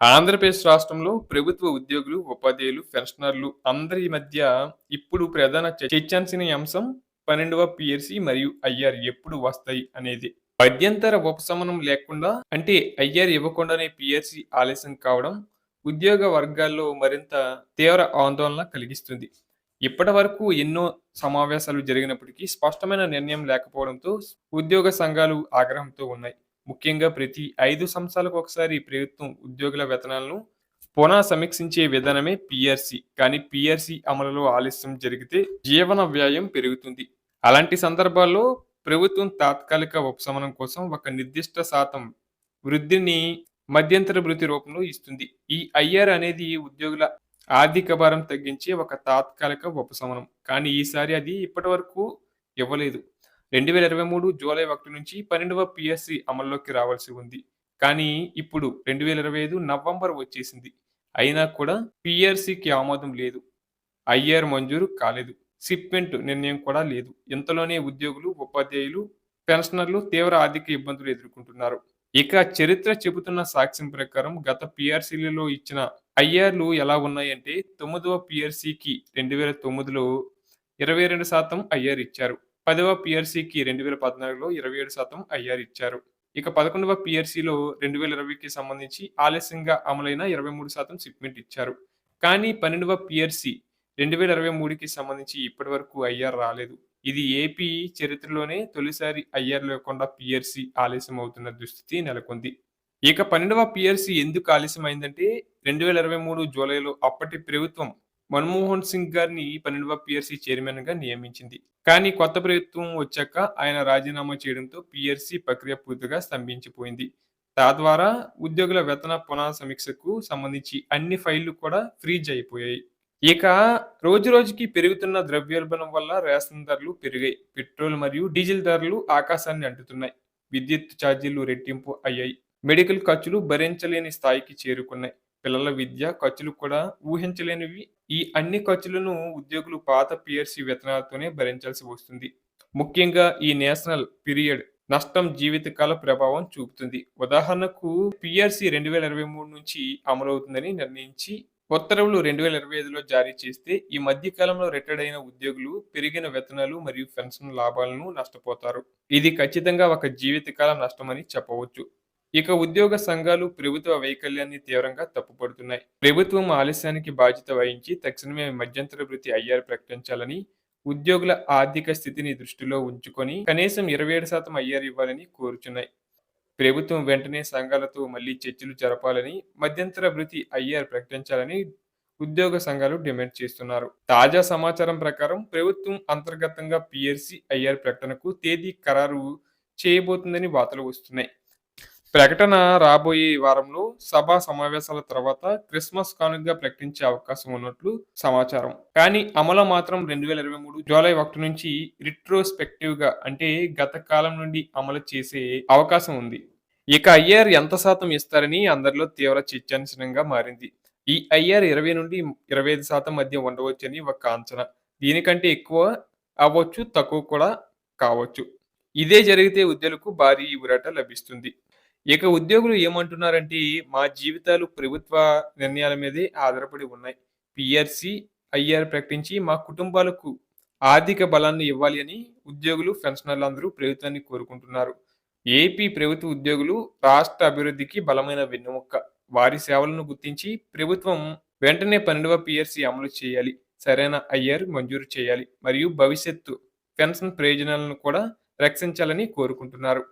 ఆంధ్రప్రదేశ్ రాష్ట్రంలో ప్రభుత్వ ఉద్యోగులు, ఉపాధ్యాయులు, పెన్షనర్లు అందరి మధ్య ఇప్పుడు ప్రధాన చ అంశం పన్నెండవ పిఎస్సి మరియు ఐఆర్ ఎప్పుడు వస్తాయి అనేది. మధ్యంతర ఉపశమనం లేకుండా అంటే ఐఆర్ ఇవ్వకుండానే పిఎస్సి ఆలస్యం కావడం ఉద్యోగ వర్గాల్లో మరింత తీవ్ర ఆందోళన కలిగిస్తుంది. ఇప్పటివరకు ఎన్నో సమావేశాలు జరిగినప్పటికీ స్పష్టమైన నిర్ణయం లేకపోవడంతో ఉద్యోగ సంఘాలు ఆగ్రహంతో ఉన్నాయి. ముఖ్యంగా ప్రతి ఐదు సంవత్సరాలకు ఒకసారి ప్రభుత్వం ఉద్యోగుల వేతనాలను పునః సమీక్షించే విధానమే పిఆర్సి కానీ పిఆర్సి అమలులో ఆలస్యం జరిగితే జీవన వ్యయం పెరుగుతుంది. అలాంటి సందర్భాల్లో ప్రభుత్వం తాత్కాలిక ఉపశమనం కోసం ఒక నిర్దిష్ట శాతం వృద్ధిని మధ్యంతర వృద్ధి రూపంలో ఇస్తుంది. ఈ ఐఆర్ అనేది ఉద్యోగుల ఆర్థిక భారం తగ్గించే ఒక తాత్కాలిక ఉపశమనం. కానీ ఈసారి అది ఇప్పటివరకు ఇవ్వలేదు. 2023 జూలై ఒకటి నుంచి పన్నెండవ పిఎస్సి అమల్లోకి రావాల్సి ఉంది. కానీ ఇప్పుడు 2025 నవంబర్ వచ్చేసింది. అయినా కూడా పిఆర్సీకి ఆమోదం లేదు. ఐఆర్ మంజూరు కాలేదు. సిప్మెంట్ నిర్ణయం కూడా లేదు. ఇంతలోనే ఉద్యోగులు, ఉపాధ్యాయులు, పెన్షనర్లు తీవ్ర ఆర్థిక ఇబ్బందులు ఎదుర్కొంటున్నారు. ఇక చరిత్ర చెబుతున్న సాక్ష్యం ప్రకారం గత పిఆర్సీలలో ఇచ్చిన ఐఆర్‌లు ఎలా ఉన్నాయంటే తొమ్మిదవ పిఆర్సీకి రెండు వేల తొమ్మిదిలో ఇరవై రెండు శాతం ఐఆర్ ఇచ్చారు. పదవ పీఆర్సీకి 2014లో 27% ఐఆర్ ఇచ్చారు. ఇక పదకొండవ పిఎస్సీలో రెండు వేల ఇరవైకి సంబంధించి ఆలస్యంగా అమలైన 23% షిప్మెంట్ ఇచ్చారు. కానీ పన్నెండవ పిఎఫ్సి రెండు వేల ఇరవై మూడుకి సంబంధించి ఇప్పటివరకు ఐఆర్ రాలేదు. ఇది ఏపీ చరిత్రలోనే తొలిసారి ఐఆర్ లేకుండా పిఆర్సీ ఆలస్యం అవుతున్న దుస్థితి నెలకొంది. ఇక 12వ పీఆర్సీ ఎందుకు ఆలస్యం అయిందంటే 2023 జూలైలో అప్పటి ప్రభుత్వం మన్మోహన్ సింగ్ గారిని 12వ పీఆర్సీ చైర్మన్‌గా నియమించింది. కానీ కొత్త ప్రభుత్వం వచ్చాక ఆయన రాజీనామా చేయడంతో పిఆర్సీ ప్రక్రియ పూర్తిగా స్తంభించిపోయింది. తద్వారా ఉద్యోగుల వేతన పునః సమీక్షకు సంబంధించి అన్ని ఫైళ్ళు కూడా ఫ్రీజ్ అయిపోయాయి. ఇక రోజు రోజుకి పెరుగుతున్న ద్రవ్యోల్బణం వల్ల రేషన్ ధరలు పెరిగాయి. పెట్రోల్ మరియు డీజిల్ ధరలు ఆకాశాన్ని అంటుతున్నాయి. విద్యుత్ ఛార్జీలు రెట్టింపు అయ్యాయి. మెడికల్ ఖర్చులు భరించలేని స్థాయికి చేరుకున్నాయి. పిల్లల విద్య ఖర్చులు కూడా ఊహించలేనివి. ఈ అన్ని ఖర్చులను ఉద్యోగులు పాత పిఎస్సి వేతనాలతోనే భరించాల్సి వస్తుంది. ముఖ్యంగా ఈ నేషనల్ పీరియడ్ నష్టం జీవితకాల ప్రభావం చూపుతుంది. ఉదాహరణకు పిఎస్సి రెండు వేల ఇరవై మూడు నుంచి అమలవుతుందని నిర్ణయించి ఉత్తర్వులు 2025లో జారీ చేస్తే ఈ మధ్య కాలంలో రిటైర్డ్ అయిన ఉద్యోగులు పెరిగిన వేతనాలు మరియు పెన్షన్ లాభాలను నష్టపోతారు. ఇది ఖచ్చితంగా ఒక జీవితకాల నష్టమని చెప్పవచ్చు. ఇక ఉద్యోగ సంఘాలు ప్రభుత్వ వైకల్యాన్ని తీవ్రంగా తప్పుపడుతున్నాయి. ప్రభుత్వం ఆలస్యానికి బాధ్యత వహించి తక్షణమే మధ్యంతర వృత్తి ఐఆర్ ప్రకటించాలని, ఉద్యోగుల ఆర్థిక స్థితిని దృష్టిలో ఉంచుకొని కనీసం 27% ఐఆర్ ఇవ్వాలని కోరుచున్నాయి. ప్రభుత్వం వెంటనే సంఘాలతో మళ్ళీ చర్చలు జరపాలని, మధ్యంతర వృత్తి ఐఆర్ ప్రకటించాలని ఉద్యోగ సంఘాలు డిమాండ్ చేస్తున్నారు. తాజా సమాచారం ప్రకారం ప్రభుత్వం అంతర్గతంగా పీఆర్సీ, ఐఆర్ ప్రకటనకు తేదీ ఖరారు చేయబోతుందని వార్తలు వస్తున్నాయి. ప్రకటన రాబోయే వారంలో సభా సమావేశాల తర్వాత క్రిస్మస్ కానుకగా ప్రకటించే అవకాశం ఉన్నట్లు సమాచారం. కానీ అమలు మాత్రం 2023 జూలై ఒకటి నుంచి రిట్రోస్పెక్టివ్‌గా అంటే గత కాలం నుండి అమలు చేసే అవకాశం ఉంది. ఇక ఐఆర్ ఎంత శాతం ఇస్తారని అందరిలో తీవ్ర చర్చాంశనంగా మారింది. ఈ ఐఆర్ 20 నుండి 25% మధ్య ఉండవచ్చని ఒక అంచనా. దీనికంటే ఎక్కువ అవ్వచ్చు, తక్కువ కూడా కావచ్చు. ఇదే జరిగితే ఉద్యోగులకు భారీ ఊరట లభిస్తుంది. ఇక ఉద్యోగులు ఏమంటున్నారంటే మా జీవితాలు ప్రభుత్వ నిర్ణయాల మీదే ఆధారపడి ఉన్నాయి. పిఆర్సి ఐఆర్ ప్రకటించి మా కుటుంబాలకు ఆర్థిక బలాన్ని ఇవ్వాలి అని ఉద్యోగులు, పెన్షనర్లందరూ ప్రభుత్వాన్ని కోరుకుంటున్నారు. ఏపీ ప్రభుత్వ ఉద్యోగులు రాష్ట్ర అభివృద్ధికి బలమైన వెన్నెముక. వారి సేవలను గుర్తించి ప్రభుత్వం వెంటనే 12వ పీఆర్సీ అమలు చేయాలి. సరైన ఐఆర్ మంజూరు చేయాలి. మరియు భవిష్యత్తు పెన్షన్ ప్రయోజనాలను కూడా రక్షించాలని కోరుకుంటున్నారు.